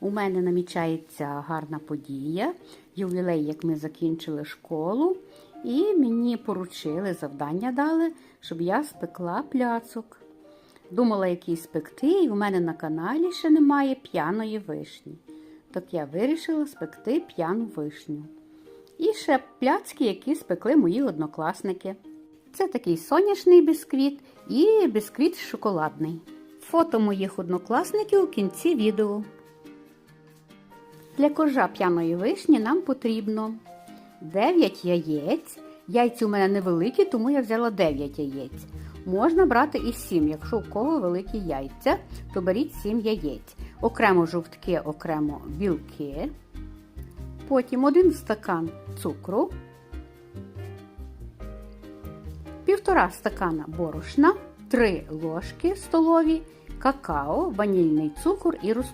У мене намічається гарна подія, ювілей, як ми закінчили школу, і мені поручили, завдання дали, щоб я спекла пляцок. Думала, який спекти, і у мене на каналі ще немає п'яної вишні. Так я вирішила спекти п'яну вишню. І ще пляцки, які спекли мої однокласники. Це такий соняшний бісквіт і бісквіт шоколадний. Фото моїх однокласників у кінці відео. Для коржа п'яної вишні нам потрібно 9 яєць. Яйці у мене невеликі, тому я взяла 9 яєць. Можна брати і 7, якщо у кого великі яйця, то беріть 7 яєць. Окремо жовтки, окремо білки. Потім один стакан цукру, півтора стакана борошна, 3 ложки столові, какао, ванільний цукор і розпушувач.